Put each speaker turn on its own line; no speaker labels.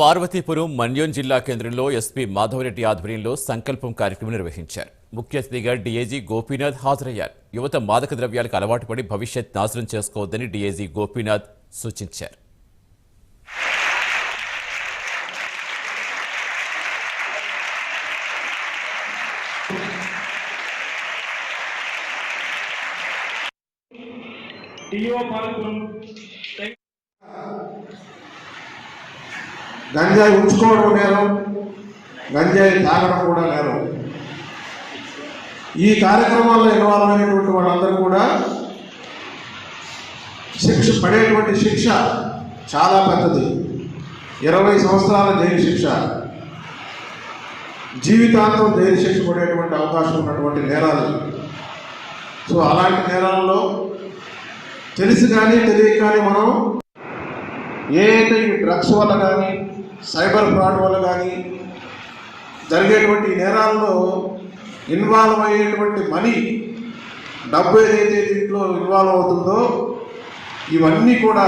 పార్వతీపురం మన్యం జిల్లా కేంద్రంలో ఎస్పీ మాధవరెడ్డి ఆధ్వర్యంలో సంకల్పం కార్యక్రమం నిర్వహించారు. ముఖ్య అతిథిగా డీఏజీ గోపీనాథ్ హాజరయ్యారు. యువత మాదక ద్రవ్యాలకు అలవాటు పడి భవిష్యత్ నాశనం చేసుకోవద్దని డీఏజీ గోపీనాథ్ సూచించారు.
డిఓ పాలకులు
గంజాయి ఉంచుకోవడం నేరం గంజాయి తాగడం కూడా నేరం. ఈ కార్యక్రమాల్లో ఇన్వాల్వ్ అయినటువంటి వాళ్ళందరూ కూడా శిక్ష పడేటువంటి శిక్ష చాలా పెద్దది. ఇరవై సంవత్సరాల జైలు శిక్ష. జీవితాంతం జైలు శిక్ష పడేటువంటి అవకాశం ఉన్నటువంటి నేరాలు. సో అలాంటి నేరాల్లో తెలిసి కానీ తెలియక కానీ మనం ఏ ఈ డ్రగ్స్ వల్ల కానీ సైబర్ ఫ్రాడ్ వల్ల కానీ జరిగేటువంటి నేరాల్లో ఇన్వాల్వ్ అయ్యేటువంటి మనీ డబ్బు ఏదైతే దీంట్లో ఇన్వాల్వ్ అవుతుందో ఇవన్నీ కూడా